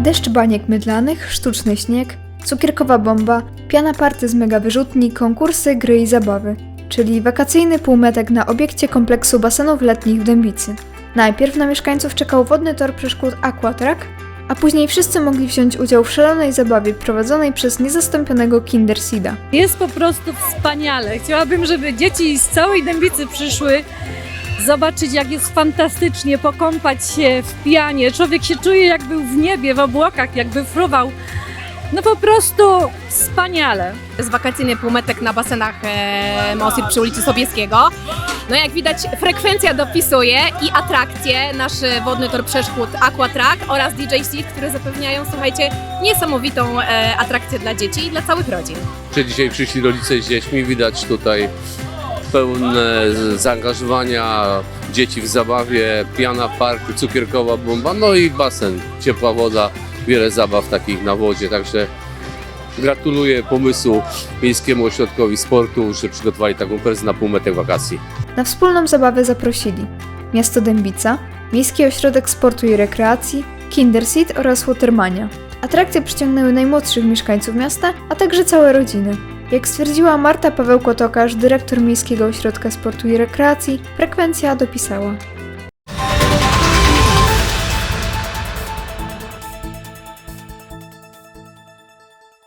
Deszcz baniek mydlanych, sztuczny śnieg, cukierkowa bomba, piana party z mega wyrzutni, konkursy, gry i zabawy. Czyli wakacyjny półmetek na obiekcie kompleksu basenów letnich w Dębicy. Najpierw na mieszkańców czekał wodny tor przeszkód Aquatrack, a później wszyscy mogli wziąć udział w szalonej zabawie prowadzonej przez niezastąpionego Kindersida. Jest po prostu wspaniale. Chciałabym, żeby dzieci z całej Dębicy przyszły zobaczyć, jak jest fantastycznie, pokąpać się w pianie. Człowiek się czuje, jak był w niebie, w obłokach, jakby fruwał. No po prostu wspaniale. To jest wakacyjny półmetek na basenach e, Mosir przy ulicy Sobieskiego. No jak widać frekwencja dopisuje i atrakcje, nasz wodny tor przeszkód Aquatrack oraz DJ Seat, które zapewniają, słuchajcie, niesamowitą e, atrakcję dla dzieci i dla całych rodzin. że dzisiaj przyszli rodzice z dziećmi. Widać tutaj pełne zaangażowania dzieci w zabawie, piana party, cukierkowa bomba, no i basen, ciepła woda, wiele zabaw takich na wodzie, także gratuluję pomysłu Miejskiemu Ośrodkowi Sportu, że przygotowali taką imprezę na półmetek wakacji. Na wspólną zabawę zaprosili miasto Dębica, Miejski Ośrodek Sportu i Rekreacji, Kinderseed oraz Watermania. Atrakcje przyciągnęły najmłodszych mieszkańców miasta, a także całe rodziny. Jak stwierdziła Marta Pawełko-Tokarz, dyrektor Miejskiego Ośrodka Sportu i Rekreacji, frekwencja dopisała.